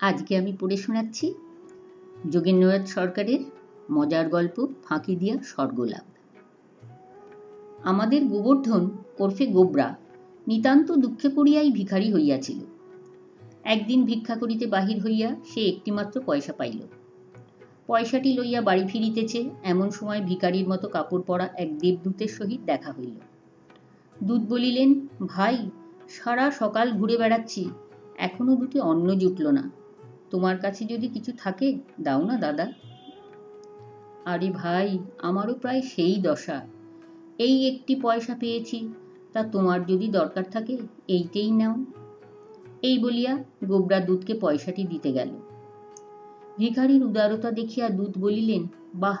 আজকে আমি পড়ে শোনাচ্ছি যোগেন্দ্রনাথ সরকারের মজার গল্প ফাঁকি দিয়া স্বর্গলাভ। আমাদের গোবর্ধন ওরফে গোবরা নিতান্ত দুঃখে পড়িয়াই ভিখারি হইয়াছিল। একদিন ভিক্ষা করিতে বাহির হইয়া সে একটিমাত্র পয়সা পাইল। পয়সাটি লইয়া বাড়ি ফিরিতেছে, এমন সময় ভিখারির মতো কাপড় পরা এক দেবদূতের সহিত দেখা হইল। দূত বলিলেন, ভাই, সারা সকাল ঘুরে বেড়াচ্ছি, এখনও দুটি অন্ন জুটল না। তোমার কাছে যদি কিছু থাকে, দাও না, দাদা। আরে ভাই, আমারও প্রায় সেই দশা। এই একটি পয়সা পেয়েছি, তা তোমার যদি দরকার থাকে, এইটেই নাও। এই বলিয়া গোবরা দুধকে পয়সাটি দিতে গেল। ভিখারির উদারতা দেখিয়া দুধ বলিলেন, বাহ,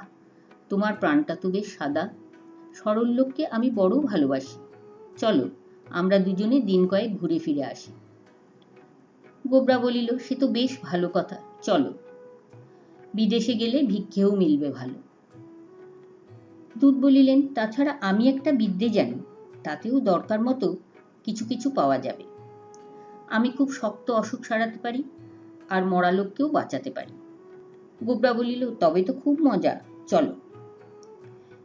তোমার প্রাণটা তো বেশ সাদা। সরল লোককে আমি বড় ভালোবাসি। চলো, আমরা দুজনে দিন কয়েক ঘুরে ফিরে আসি। গোবরা বলিল, সে তো বেশ ভালো কথা, চলো। বিদেশে গেলে ভিক্ষেও মিলবে ভালো। দূত বলিলেন, তাছাড়া আমি একটা বিদ্যে জানি, তাতেও দরকার মতো কিছু কিছু পাওয়া যাবে। আমি খুব শক্ত অসুখ সারাতে পারি আর মরা লোককেও বাঁচাতে পারি। গোবরা বলিল, তবে তো খুব মজা, চলো।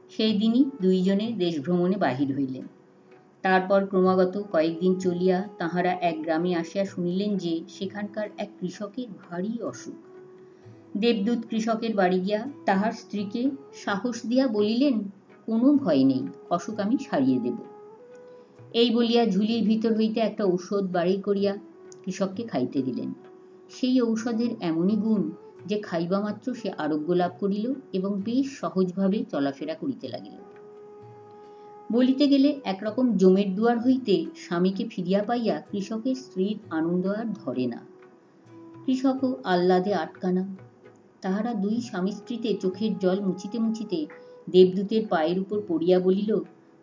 সেই দিনই দুইজনে দেশ ভ্রমণে বাহির হইলেন। তারপর ক্রমাগত কয়েকদিন চলিয়া তাহারা এক গ্রামে আসিয়া শুনিলেন যে, সেখানকার এক কৃষকের ভারী অসুখ। দেবদূত কৃষকের বাড়ি গিয়া তাহার স্ত্রীকে সাহস দিয়া বলিলেন, কোনো ভয় নেই, অসুখ আমি সারিয়ে দেব। এই বলিয়া ঝুলির ভিতর হইতে একটা ঔষধ বাড়ি করিয়া কৃষককে খাইতে দিলেন। সেই ঔষধের এমনই গুণ যে খাইবা মাত্র সে আরোগ্য লাভ করিল এবং বেশ সহজভাবে চলাফেরা করিতে লাগিল। বলিতে গেলে একরকম জমের দুয়ার হইতে স্বামীকে ফিরিয়া পাইয়া কৃষকের স্ত্রীর আনন্দ আর ধরে না। কৃষকও আহ্লাদে আটকানা। তাহারা দুই স্বামী স্ত্রীতে চোখের জল মুছিতে মুছিতে দেবদূতের পায়ের উপর পড়িয়া বলিল,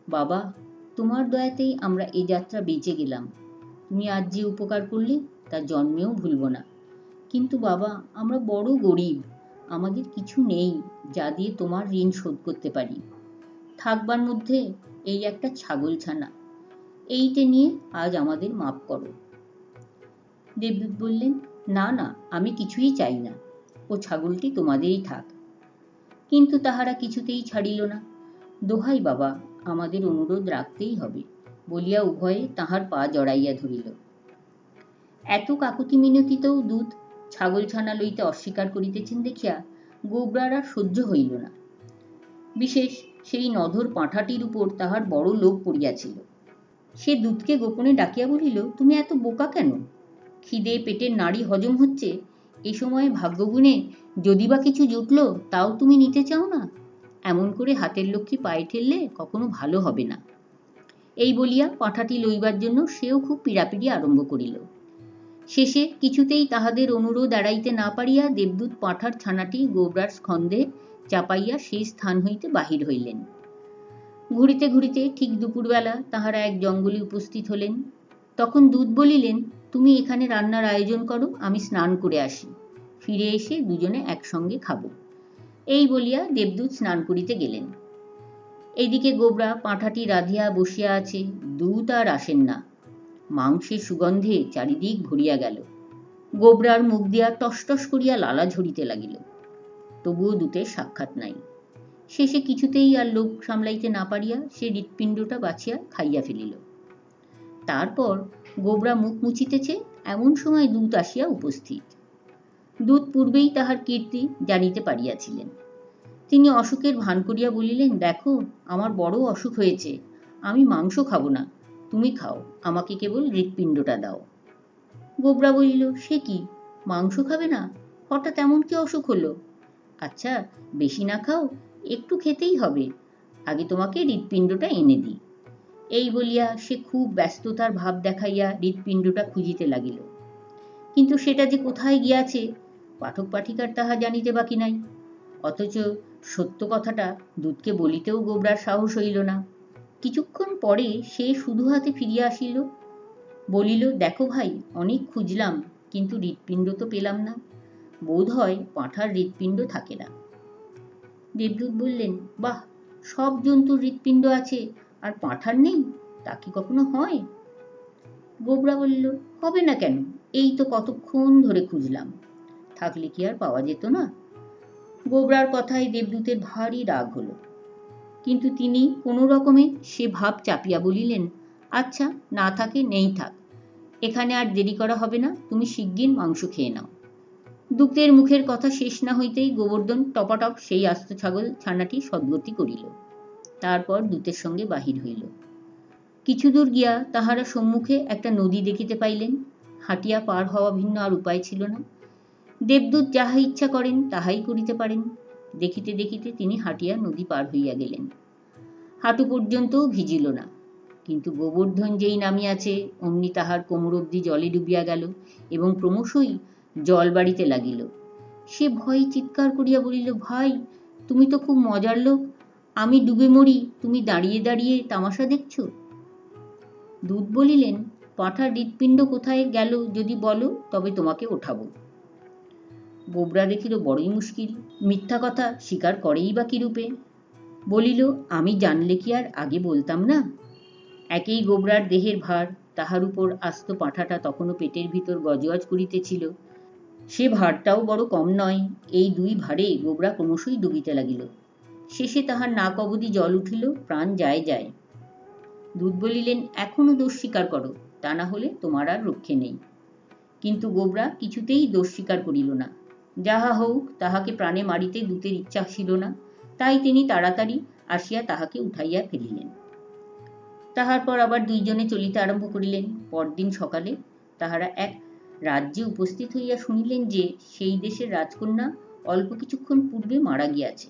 বাবা, তোমার দয়াতেই আমরা এই যাত্রা বেঁচে গেলাম। তুমি আজ যে উপকার করলে, তা জন্মেও ভুলব না। কিন্তু বাবা, আমরা বড় গরিব। আমাদের কিছু নেই, যা দিয়ে তোমার ঋণ শোধ করতে পারি। থাকবার মধ্যে এই একটা ছাগল ছানা এইটে নিয়ে আজ আমাদের মাপ করো। দেবদূত বললেন, না না, আমি কিছুই চাই না। ও ছাগলটি তোমাদেরই থাক। কিন্তু তাহারা কিছুতেই ছাড়িল না। দোহাই বাবা, আমাদের অনুরোধ রাখতেই হবে। বলিয়া উভয়ে তাহার পা জড়াইয়া ধরিল। এত কাকুতি মিনতিতেও দুধ ছাগল ছানা লইতে অস্বীকার করিতেছেন দেখিয়া গোবরার আর সহ্য হইল না। বিশেষ সেই নধর পাঁঠাটির উপর তাহার বড় লোভ পড়িয়াছিল। সে দুধকে গোপনে ডাকিয়া বলিল, তুমি এত বোকা কেন? খিদে পেটের নাড়ি হজম হচ্ছে। এ সময়ে ভাগ্যগুণে যদি বা কিছু জুটল, তাও তুমি নিতে চাও না? এমন করে হাতের লক্ষ্মী পায়ে ঠেললে কখনো ভালো হবে না। এই বলিয়া পাঁঠাটি লইবার জন্য সেও খুব পীড়াপিড়ি আরম্ভ করিল। শেষে কিছুতেই তাহাদের অনুরোধ এড়াইতে না পারিয়া দেবদূত পাঁঠার ছানাটি গোবরার স্কন্ধে চাপাইয়া সেই স্থান হইতে বাহির হইলেন। ঘুরিতে ঘুরিতে ঠিক দুপুরবেলা তাহারা এক জঙ্গলে উপস্থিত হলেন। তখন দুধ বলিলেন, তুমি এখানে রান্নার আয়োজন করো, আমি স্নান করে আসি। ফিরে এসে দুজনে একসঙ্গে খাব। এই বলিয়া দেবদূত স্নান করিতে গেলেন। এদিকে গোবরা, পাঁঠাটি রাধিয়া বসিয়া আছে দুধ আর আসেন না। মাংসের সুগন্ধে চারিদিক ভরিয়া গেল। গোবরার মুখ দিয়া টসটস করিয়া লালা ঝরিতে লাগিল। তবুও দুটের সাক্ষাৎ নাই। শেষে কিছুতেই আর লোক সামলাইতে না পারিয়া সে হৃৎপিণ্ডটা বাছিয়া খাইয়া ফেলিল। তারপর গোবরা মুখ মুছিতেছে, এমন সময় দূত আসিয়া উপস্থিত। দূত পূর্বেই তাহার কীর্তি জানিতে পারিয়াছিলেন। তিনি অসুখের ভান করিয়া বলিলেন, দেখো, আমার বড় অসুখ হয়েছে, আমি মাংস খাব না, তুমি খাও, আমাকে কেবল হৃৎপিণ্ডটা দাও। গোবরা বলিল, সে কি, মাংস খাবে না? হঠাৎ এমন কি অসুখ হলো? আচ্ছা বেশি না খাও, একটু খেতেই হবে। আগে তোমাকে হৃৎপিণ্ডটা এনে দিই। এই বলিয়া সে খুব ব্যস্ততার ভাব দেখাইয়া হৃৎপিণ্ডটা খুঁজিতে লাগিল। কিন্তু সেটা যে কোথায় গিয়াছে, পাঠক পাঠিকার তাহা জানিতে বাকি নাই। অথচ সত্য কথাটা দুধকে বলিতেও গোবরার সাহস হইল না। কিছুক্ষণ পরে সে শুধু হাতে ফিরিয়া আসিল। বলিল, দেখো ভাই, অনেক খুঁজলাম, কিন্তু হৃৎপিণ্ড তো পেলাম না। বোধ হয় পাঁঠার হৃৎপিণ্ড থাকে না। দেবদূত বললেন, বাহ, সব জন্তুর হৃৎপিণ্ড আছে, আর পাঁঠার নেই? তা কি কখনো হয়? গোবরা বলল, হবে না কেন, এই তো কতক্ষণ ধরে খুঁজলাম। থাকলে কি আর পাওয়া যেত না? গোবরার কথায় দেবদূতের ভারী রাগ হলো। কিন্তু তিনি কোনো রকমে সে ভাব চাপিয়া বলিলেন আচ্ছা না থাকে, নেই থাক। এখানে আর দেরি করা হবে না, তুমি শিগগির মাংস খেয়ে নাও। দুঃখের মুখের কথা শেষ না হইতেই গোবর্ধন টপাটপ সেই আস্ত ছাগল ছানাটি সদ্গতি করিল। তারপর দূতের সঙ্গে বাহির হইল। কিছু দূর গিয়া তাহারা সম্মুখে একটা নদী দেখিতে পাইলেন। হাটিয়া পার হওয়া ভিন্ন আর উপায় ছিল না। দেবদূত যাহা ইচ্ছা করেন, তাহাই করিতে পারেন। দেখিতে দেখিতে তিনি হাটিয়া নদী পার হইয়া গেলেন। হাঁটু পর্যন্তও ভিজিল না। কিন্তু গোবর্ধন যেই নামিয়াছে, অমনি তাহার কোমর অব্দি জলে ডুবিয়া গেল এবং ক্রমশই জল বাড়িতে লাগিল। সে ভয়ে চিৎকার করিয়া বলিল, ভাই, তুমি তো খুব মজার লোক। আমি ডুবে মরি, তুমি দাঁড়িয়ে দাঁড়িয়ে তামাশা দেখছ? দুধ বলিলেন পাঁঠার হৃৎপিণ্ড কোথায় গেল যদি বলো, তবে তোমাকে ওঠাবো। গোবরা দেখিল, বড়ই মুশকিল। মিথ্যা কথা স্বীকার করেই বা কিরূপে? বলিল, আমি জানলে কি আর আগে বলতাম না? একেই গোবরার দেহের ভার। তাহার উপর আস্ত পাঁঠাটা তখনও পেটের ভিতর গজগজ করিতেছিল। সে ভারটাও বড় কম নয়, এই দুই ভারে গোবরা ক্রমশই ডুবিতে লাগিল। শেষে তাহার নাক অবধি জল উঠিল, প্রাণ যায় যায়। দুধ বলিলেন, এখনও দোষ স্বীকার করো, তা না হলে তোমার আর রক্ষে নেই। কিন্তু গোবরা কিছুতেই দোষ স্বীকার করিল না। যাহা হোক তাহাকে প্রাণে মারিতে দূতের ইচ্ছা ছিল না, তাই তিনি তাড়াতাড়ি আসিয়া তাহাকে উঠাইয়া ফেলিলেন। তাহার পর আবার দুইজনে চলিতে আরম্ভ করিলেন। পরদিন সকালে তাহারা এক রাজ্যে উপস্থিত হইয়া শুনিলেন যে সেই দেশের রাজকন্যা অল্প কিছুক্ষণ পূর্বে মারা গিয়াছে।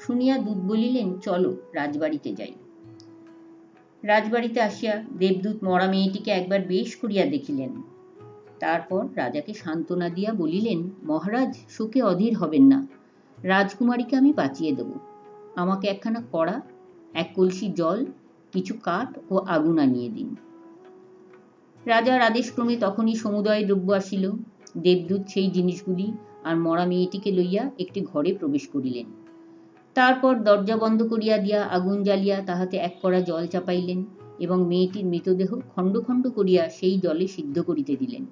শুনিয়া দূত বলিলেন, চলো, রাজবাড়িতে যাই। রাজবাড়িতে আসিয়া দেবদূত মরা মেয়েটিকে একবার বেশ করিয়া দেখিলেন। তারপর রাজাকে সান্ত্বনা দিয়া বলিলেন, মহারাজ, শোকে অধীর হবেন না। রাজকুমারীকে আমি বাঁচিয়ে দেব। আমাকে একখানা কড়া, এক কলসি জল, কিছু কাঠ ও আগুন আনিয়ে দিন। রাজার আদেশক্রমে তখনই সমুদয় দ্রব্য আসিল। দেবদূত সেই জিনিসগুলি আর মরা মেয়েটিকে লইয়া একটি ঘরে প্রবেশ করিলেন। তারপর দরজা বন্ধ করিয়া দিয়া আগুন জ্বালিয়া তাহাতে এক কড়া জল চাপাইলেন এবং মেয়েটির মৃতদেহ খণ্ড খণ্ড করিয়া সেই জলে সিদ্ধ করিতে দিলেন।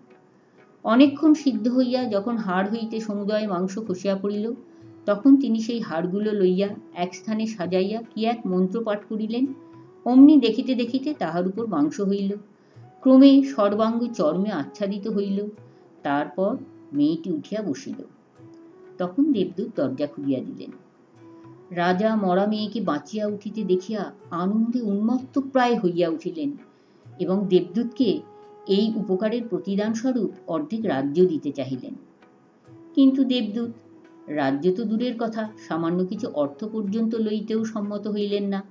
অনেকক্ষণ সিদ্ধ হইয়া যখন হাড় হইতে সমুদয় মাংস খসিয়া পড়িল, তখন তিনি সেই হাড়গুলো লইয়া এক স্থানে সাজাইয়া কি এক মন্ত্র পাঠ করিলেন, অমনি দেখিতে দেখিতে তাহার উপর মাংস হইল। ক্রমে সর্বাঙ্গ চর্মে আচ্ছাদিত হইল। তারপর মেয়েটি উঠিয়া বসিল। তখন দেবদূত দরজা খুলিয়া দিলেন। রাজা মরা মেয়েকে বাঁচিয়া উঠিতে দেখিয়া আনন্দে উন্মত্ত প্রায় হইয়া উঠিলেন এবং দেবদূতকে এই উপকারের প্রতিদান স্বরূপ অর্ধেক রাজ্য দিতে চাহিলেন। কিন্তু দেবদূত, রাজ্য তো দূরের কথা, সামান্য কিছু অর্থ পর্যন্ত লইতেও সম্মত হইলেন না।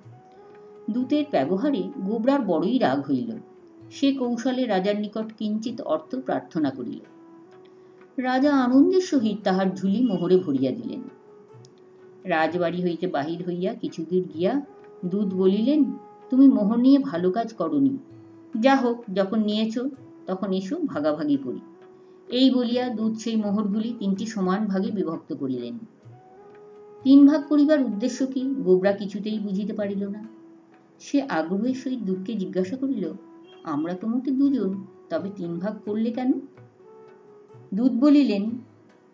দূতের ব্যবহারে গোবরার বড়ই রাগ হইল। সে কৌশলে রাজার নিকট কিঞ্চিত অর্থ প্রার্থনা করিল। রাজা আনন্দের সহিত তাহার ঝুলি মোহরে ভরিয়া দিলেন। রাজবাড়ি হইতে বাহির হইয়া কিছুদূর গিয়া দুধ বলিলেন, তুমি মোহর নিয়ে ভালো কাজ করনি। যা হোক, যখন নিয়েছ, তখন এসো ভাগাভাগি করি। এই বলিয়া দুধ সেই মোহরগুলি তিনটি সমান ভাগে বিভক্ত করিলেন। তিন ভাগ করিবার উদ্দেশ্য কি? গোবরা কিছুতেই বুঝিতে পারিল না। সে আগ্রহের সহিত দুধকে জিজ্ঞাসা করিল আমরা তো মোটে দুজন, তবে তিন ভাগ করলে কেন? দুধ বলিলেন,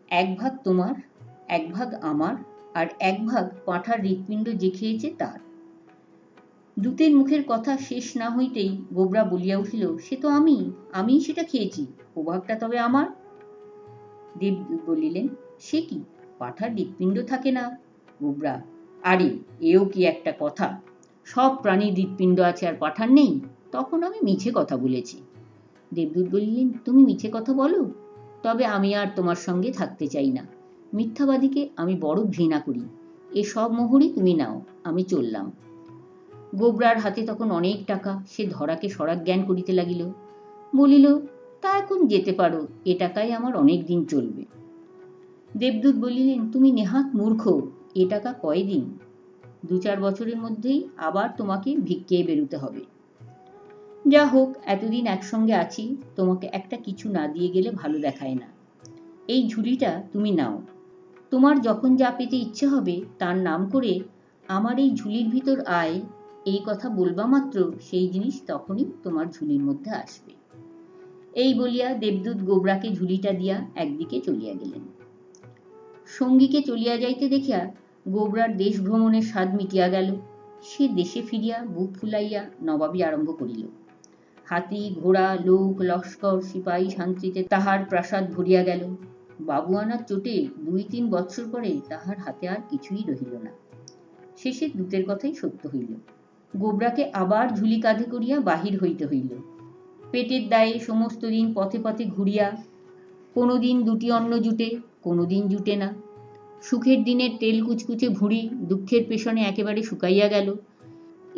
এক ভাগ তোমার, এক ভাগ আমার, আর এক ভাগ পাঁঠার হৃৎপিণ্ড যে খেয়েছে তার। দূতের মুখের কথা শেষ না হইতেই গোবরা বলিয়া উঠিল, সে তো আমি, আমিই সেটা খেয়েছি, ও ভাগটা তবে আমার? দেব বলিলেন, সে কি? পাঠার হৃৎপিণ্ড থাকে না? গোবরা, আরে, এও কি একটা কথা? সব প্রাণীর হৃৎপিণ্ড আছে আর পাঠার নেই? তখন আমি মিছে কথা বলেছি। দেবদূত বলিলেন, তুমি মিছে কথা বলো, তবে আমি আর তোমার সঙ্গে থাকতে চাই না। মিথ্যাবাদীকে আমি বড় ঘৃণা করি। এ সব মোহরই তুমি নাও, আমি চললাম। গোবরার হাতে তখন অনেক টাকা, সে ধরাকে সরাক জ্ঞান করিতে লাগিল। বলিল, তা এখন যেতে পারো, এ টাকায় আমার অনেক দিন চলবে। দেবদূত বলিলেন, তুমি নেহাত মূর্খ, এ টাকা কয়দিন? দু চার বছরের মধ্যেই আবার তোমাকে ভিক্ষে বেরুতে হবে। যা হোক, এতদিন একসঙ্গে আছি, তোমাকে একটা কিছু না দিয়ে গেলে ভালো দেখায় না। এই ঝুলিটা তুমি নাও। তোমার যখন যা পেতে ইচ্ছে হবে, তার নাম করে আমার এই ঝুলির ভিতর আয়, এই কথা বলবা মাত্র, সেই জিনিস তখনই তোমার ঝুলির মধ্যে আসবে। এই বলিয়া দেবদূত গোবরাকে ঝুলিটা দিয়া একদিকে চলিয়া গেলেন। সঙ্গীকে চলিয়া যাইতে দেখিয়া গোবরার দেশ ভ্রমণের স্বাদ মিটিয়া গেল। সে দেশে ফিরিয়া বুক ফুলাইয়া নবাবী আরম্ভ করিল। হাতি, ঘোড়া, লোক, লস্কর, সিপাহী শান্তিতে তাহার প্রাসাদ ভরিয়া গেল। বাবু আনার চোটে দুই তিন বৎসর পরে তাহার হাতে আর কিছুই রহিল না। শেষে দূতের কথাই সত্য হইল। গোবরাকে আবার ঝুলি কাঁধে করিয়া বাহির হইতে হইল। পেটের দায়ে সমস্ত দিন পথে পথে ঘুরিয়া কোনো দিন দুটি অন্ন জুটে কোনো দিন জুটে না। সুখের দিনের তেল কুচকুচে ভুঁড়ি দুঃখের পেছনে একেবারে শুকাইয়া গেল।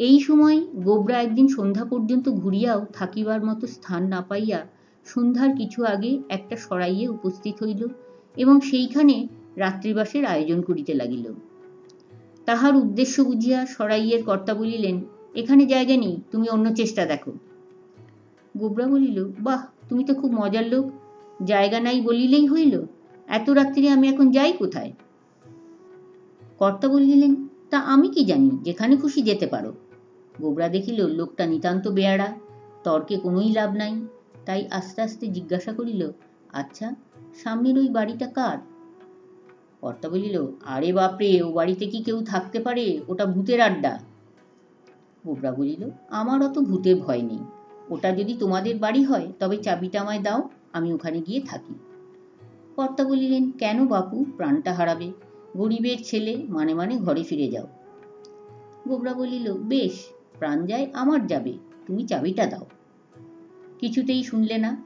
এই সময় গোবরা একদিন সন্ধ্যা পর্যন্ত ঘুরিয়াও থাকিবার মতো স্থান না পাইয়া সন্ধ্যার কিছু আগে একটা সরাইয়ে উপস্থিত হইল এবং সেইখানে রাত্রিবাসের আয়োজন করিতে লাগিল। তাহার উদ্দেশ্য বুঝিয়া সরাইয়ের কর্তা বলিলেন, এখানে জায়গা নেই, তুমি অন্য চেষ্টা দেখো। গোবরা বলিল, বাহ, তুমি তো খুব মজার লোক, জায়গা নাই বলিলেই হইল, এত রাত্রি আমি এখন যাই কোথায়? কর্তা বলিলেন, তা আমি কি জানি, যেখানে খুশি যেতে পারো। গোবরা দেখিল, লোকটা নিতান্ত বেয়ারা তর্কে কোনোই লাভ নাই। তাই আস্তে আস্তে জিজ্ঞাসা করিল আচ্ছা সামনের ওই বাড়িটা কার? কর্তা বলিল, আরে বাপরে, ও বাড়িতে কি কেউ থাকতে পারে? ওটা ভূতের আড্ডা। গোবরা বলিল, আমার অত ভূতের ভয় নেই। ওটা যদি তোমাদের বাড়ি হয়, তবে চাবিটা আমায় দাও, আমি ওখানে গিয়ে থাকি। কর্তা বলিলেন, কেন বাপু? প্রাণটা হারাবে। গরিবের ছেলে মানে মানে ঘরে ফিরে যাও। গোবরা বলিল, বেশ প্রাণ যায়, আমার যাবে। তুমি চাবিটা দাও। কিছুতেই শুনলে না।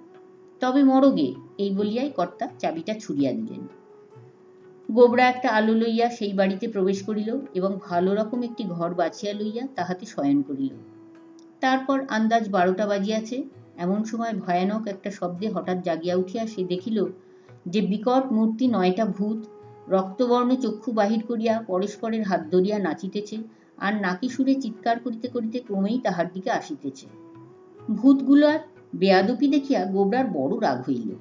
তবে মরগে এই বলিয়াই কর্তা চাবিটা ছুড়িয়া দিলেন। গোবরা একটা আলো লইয়া সেই বাড়িতে প্রবেশ করিল এবং ভালো রকম একটি ঘর বাছিয়া লইয়া তাহাতে শয়ন করিল। তারপর আন্দাজ বারোটা বাজিয়াছে। এমন সময় ভয়ানক একটা শব্দে হঠাৎ জাগিয়া উঠিয়া সে দেখিল যে বিকট মূর্তি নয়টা ভূত, রক্তবর্ণ চক্ষু বাহির করিয়া পরস্পরের হাত ধরিয়া নাচিতেছে। আর নাকি সুরে চিৎকার করিতে করিতে ক্রমেই তাহার দিকে আসিতেছে। ভূতগুলার বেয়াদপি দেখিয়া গোবরার বড় রাগ হইল।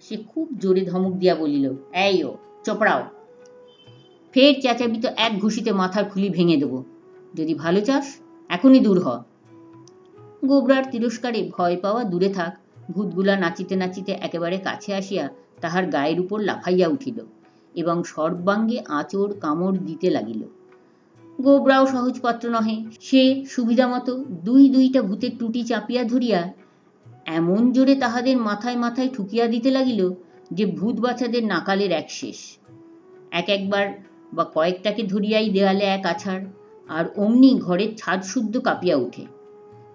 সে খুব জোরে ধমক দিয়া বলিল, এই ও, চপড়াও। ফের চেঁচাবি তো এক ঘুষিতে মাথার খুলি ভেঙে দেব। যদি ভালো চাস, এখনই দূর হ। গোবরার তিরস্কারে ভয় পাওয়া দূরে থাক, ভূতগুলা নাচিতে নাচিতে একেবারে কাছে আসিয়া তাহার গায়ের উপর লাফাইয়া উঠিল এবং সর্বাঙ্গে আঁচড় কামড় দিতে লাগিল। গোবরাও সহজপাত্র নহে। সে সুবিধা মতো দুই দুইটা ভূতের টুটি চাপিয়া ধরিয়া এমন জোরে তাহাদের মাথায় মাথায় ঠুকিয়া দিতে লাগিল যে ভূত বাচ্চাদের নাকালের এক শেষ। এক একবার বা কয়েকটাকে ধরিয়াই দেয়ালে এক আছাড়, আর অমনি ঘরের ছাদ শুদ্ধ কাঁপিয়া উঠে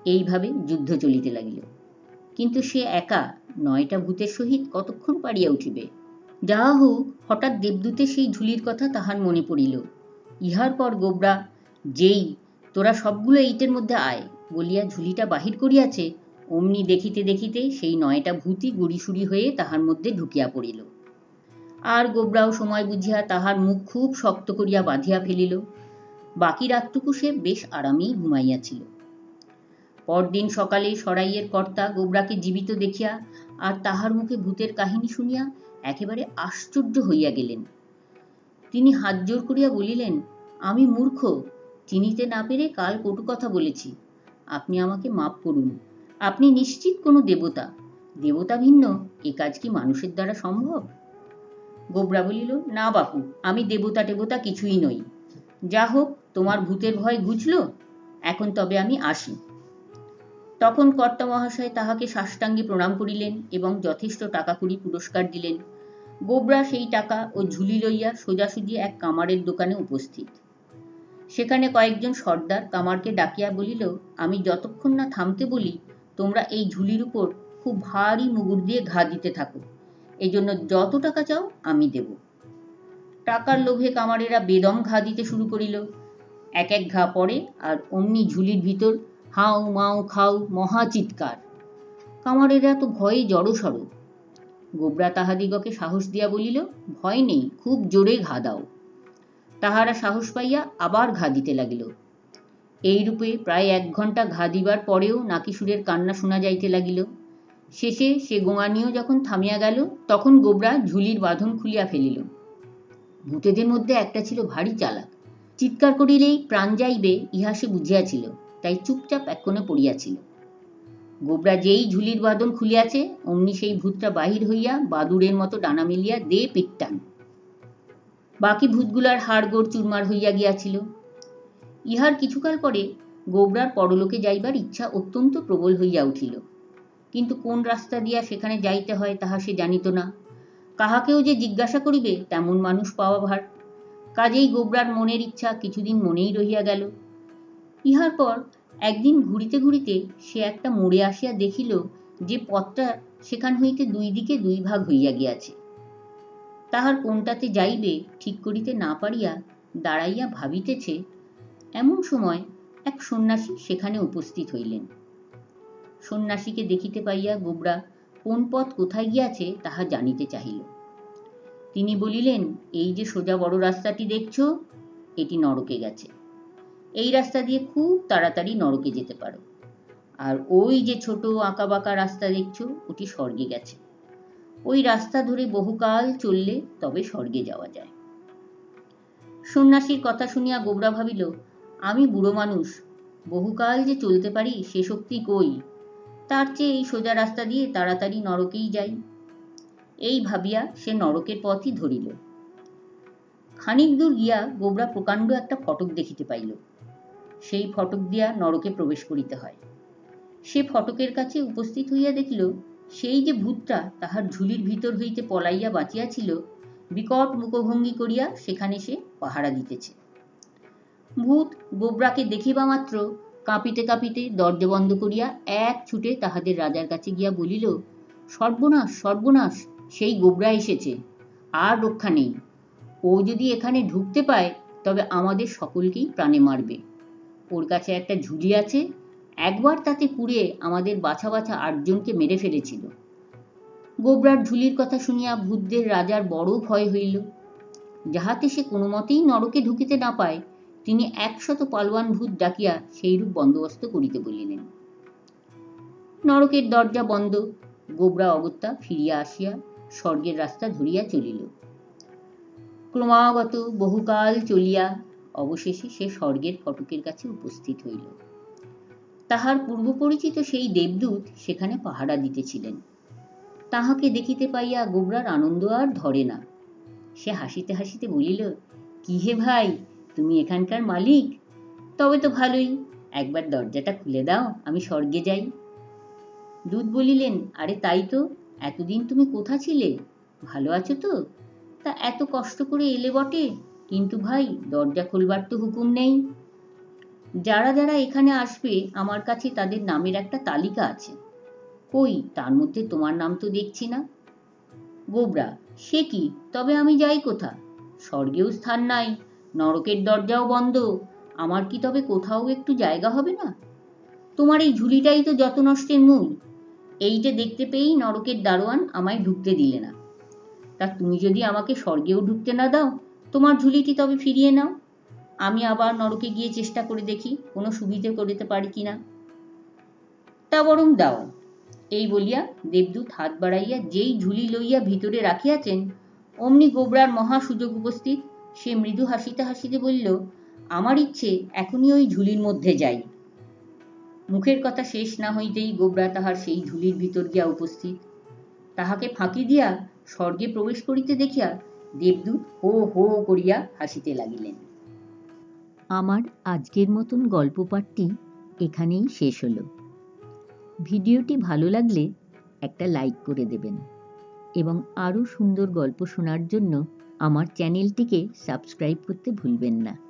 এইভাবে যুদ্ধ চলিতে লাগিল। কিন্তু সে একা নয়টা ভূতের সহিত কতক্ষণ পারিয়া উঠিবে? যাহা হোক, হঠাৎ দেবদূতের সেই ঝুলির কথা তাহার মনে পড়িল। ইহার পর গোবরা, যেই, তোরা সবগুলো ইটের মধ্যে আয়, বলিয়া ঝুলিটা বাহির করিয়াছে, অমনি দেখিতে দেখিতে সেই নয়টা ভূতই গুড়িসুড়ি হয়ে তাহার মধ্যে ঢুকিয়া পড়িল। আর গোবরাও সময় বুঝিয়া তাহার মুখ খুব শক্ত করিয়া বাঁধিয়া ফেলিল। বাকি রাতটুকু সে বেশ আরামেই ঘুমাইয়াছিল। পরদিন সকালে সরাইয়ের কর্তা গোবরাকে জীবিত দেখিয়া আর তাহার মুখে ভূতের কাহিনী শুনিয়া একেবারে আশ্চর্য হইয়া গেলেন। তিনি হাত জোর করিয়া বলিলেন, আমি মূর্খ, চিনিতে না পেরে কাল কটু কথা বলেছি। আপনি আমাকে মাপ করুন। আপনি নিশ্চিত কোনো দেবতা? দেবতা ভিন্ন, এ কাজ কি মানুষের দ্বারা সম্ভব? গোবরা বলিল, না বাপু, আমি দেবতা টেবতা কিছুই নই। যা হোক, তোমার ভূতের ভয় ঘুচল, এখন তবে আমি আসি। তখন কর্তা মহাশয় তাহাকে সাষ্টাঙ্গে প্রণাম করিলেন এবং যথেষ্ট টাকা কুড়ি পুরস্কার দিলেন। গোবরা সেই টাকা ও ঝুলি লইয়া সোজাসুজি এক কামারের দোকানে উপস্থিত। সেখানে কয়েকজন সর্দার কামারকে ডাকিয়া বলিল, আমি যতক্ষণ না থামতে বলি, তোমরা এই ঝুলির উপর খুব ভারী মুগুর দিয়ে ঘা দিতে থাকো। এই জন্য যত টাকা চাও, আমি দেব। টাকার লোভে কামারেরা বেদম ঘা দিতে শুরু করিল। এক এক ঘা পড়ে আর অমনি ঝুলির ভিতর হাউ মাউ খাউ মহা চিৎকার। কামারেরা তো ভয়ে জড়সড়। গোবরা তাহাদিগকে সাহস দিয়া বলিল, ভয় নেই, খুব জোরে ঘা দাও। তাহারা সাহস পাইয়া আবার ঘা দিতে লাগিল। এইরূপে প্রায় এক ঘণ্টা ঘা দিবার পরেও নাকিসুরের কান্না শোনা যাইতে লাগিল। শেষে সে গোঙানিও যখন থামিয়া গেল, তখন গোবরা ঝুলির বাঁধন খুলিয়া ফেলিল। ভূতেদের মধ্যে একটা ছিল ভারী চালাক। চিৎকার করিলেই প্রাণ যাইবে, ইহা সে বুঝিয়াছিল, তাই চুপচাপ এক কোণে পড়িয়াছিল। গোবরা যেই ঝুলির বাদন খুলিয়াছে, অমনি সেই ভূতটা বাহির হইয়া বাদুড়ের মতো ডানা মেলিয়া দে পিট্টান বাকি ভূতগুলার হাড়গোড় চুরমার হইয়া গিয়াছিল। ইহার কিছুকাল পরে গোবরার পরলোকে যাইবার ইচ্ছা অত্যন্ত প্রবল হইয়া উঠিল। কিন্তু কোন রাস্তা দিয়া সেখানে যাইতে হয় তাহা সে জানিত না। কাহাকেও যে জিজ্ঞাসা করিবে তেমন মানুষ পাওয়া ভার। কাজেই গোবরার মনের ইচ্ছা কিছুদিন মনেই রহিয়া গেল। ইহার পর একদিন ঘুরিতে ঘুরিতে সে একটা মোড়ে আসিয়া দেখিল যে পথটা সেখান হইতে দুই দিকে দুই ভাগ হইয়া গিয়াছে। তাহার কোনটাতে যাইবে ঠিক করিতে না পারিয়া দাঁড়াইয়া ভাবিতেছে, এমন সময় এক সন্ন্যাসী সেখানে উপস্থিত হইলেন। সন্ন্যাসীকে দেখিতে পাইয়া গোবরা কোন পথ কোথায় গিয়াছে তাহা জানিতে চাহিল। তিনি বলিলেন, এই যে সোজা বড় রাস্তাটি দেখছ, এটি নরকে গেছে। এই রাস্তা দিয়ে খুব তাড়াতাড়ি নরকে যেতে পারো। আর ওই যে ছোট আঁকা বাঁকা রাস্তা দেখছ, ওটি স্বর্গে গেছে। ওই রাস্তা ধরে বহুকাল চললে তবে স্বর্গে যাওয়া যায়। সন্ন্যাসীর কথা শুনিয়া গোবরা ভাবিল, আমি বুড়ো মানুষ, বহুকাল যে চলতে পারি সে শক্তি কই? তার চেয়ে এই সোজা রাস্তা দিয়ে তাড়াতাড়ি নরকেই যাই। এই ভাবিয়া সে নরকের পথই ধরিল। খানিক দূর গিয়া গোবরা প্রকাণ্ড একটা ফটক দেখিতে পাইল। সেই ফটক দিয়া নরকে প্রবেশ করিতে হয়। সে ফটকের কাছে উপস্থিত হইয়া দেখিল, সেই যে ভূতটা তাহার ঝুলির ভিতর হইতে পলাইয়া বাঁচিয়াছিল, বিকট মুখভঙ্গি করিয়া সেখানে সে পাহারা দিতেছে। ভূত গোবরাকে দেখিবা মাত্র কাঁপিতে কাঁপিতে দরজা বন্ধ করিয়া এক ছুটে তাহাদের রাজার কাছে গিয়া বলিল, সর্বনাশ সর্বনাশ, সেই গোবরা এসেছে, আর রক্ষা নেই। ও যদি এখানে ঢুকতে পায়, তবে আমাদের সকলকেই প্রাণে মারবে। ওর কাছে একটা ঝুলি আছে। একবার তাতে পুড়ে আমাদের বাছা বাছা আটজনকে মেরে ফেলেছিল। গোবরার ঝুলির কথা শুনিয়া ভূতদের রাজার বড় ভয় হইল। যাহাতে সে কোনো মতেই নরকে ঢুকিতে না পায়, তিনি একশত পালোয়ান ভূত ডাকিয়া সেইরূপ বন্দোবস্ত করিতে বলিলেন। নরকের দরজা বন্ধ, গোবরা অগত্যা ফিরিয়া আসিয়া স্বর্গের রাস্তা ধরিয়া চলিল। ক্রমাগত বহুকাল চলিয়া অবশেষে সে স্বর্গের ফটকের কাছে উপস্থিত হইল। তাহার পূর্ব পরিচিত সেই দেবদূত সেখানে পাহারা দিতেছিলেন। তাহাকে দেখিতে পাইয়া গোবরার আনন্দ আর ধরে না। সে হাসিতে হাসিতে বলিল, কি হে ভাই, তুমি এখানকার মালিক? তবে তো ভালোই, একবার দরজাটা খুলে দাও, আমি স্বর্গে যাই। দূত বলিলেন, আরে তাই তো, এতদিন তুমি কোথা ছিলে? ভালো আছো তো? তা এত কষ্ট করে এলে বটে? কিন্তু ভাই, দরজা খোলবার তো হুকুম নেই। যারা যারা এখানে আসবে, আমার কাছে তাদের নামের একটা তালিকা আছে। কই, তার মধ্যে তোমার নাম তো দেখছি না। গোবরা, সে কি? তবে আমি যাই কোথা? স্বর্গেও স্থান নাই, নরকের দরজাও বন্ধ। আমার কি তবে কোথাও একটু জায়গা হবে না? তোমার এই ঝুলিটাই তো যত নষ্টের মূল। এইটা দেখতে পেয়েই নরকের দারোয়ান আমায় ঢুকতে দিলে না। তা তুমি যদি আমাকে স্বর্গেও ঢুকতে না দাও তোমার ঝুলিটি তবে ফিরিয়ে নাও। আমি আবার নরকে গিয়ে চেষ্টা করে দেখি, কোনো সুবিধে করিতে পারি কিনা। তা বরং দাও। এই বলিয়া দেবদূত হাত বাড়াইয়া যেই ঝুলি লইয়া ভিতরে রাখিয়াছেন, অমনি গোবরার মহা সুযোগ উপস্থিত, সে মৃদু হাসিতে হাসিতে বলিল, আমার ইচ্ছে, এখনই ওই ঝুলির মধ্যে যাই। মুখের কথা শেষ না হইতেই গোবরা তাহার সেই ঝুলির ভিতর গিয়া উপস্থিত। তাহাকে ফাঁকি দিয়া স্বর্গে প্রবেশ করিতে দেখিয়া দেবদূত হো হো করিয়া হাসিতে লাগিলেন। আমার আজকের মতন গল্প পাঠটি এখানেই শেষ হলো। ভিডিওটি ভালো লাগলে একটা লাইক করে দেবেন এবং আরও সুন্দর গল্প শোনার জন্য আমার চ্যানেলটিকে সাবস্ক্রাইব করতে ভুলবেন না।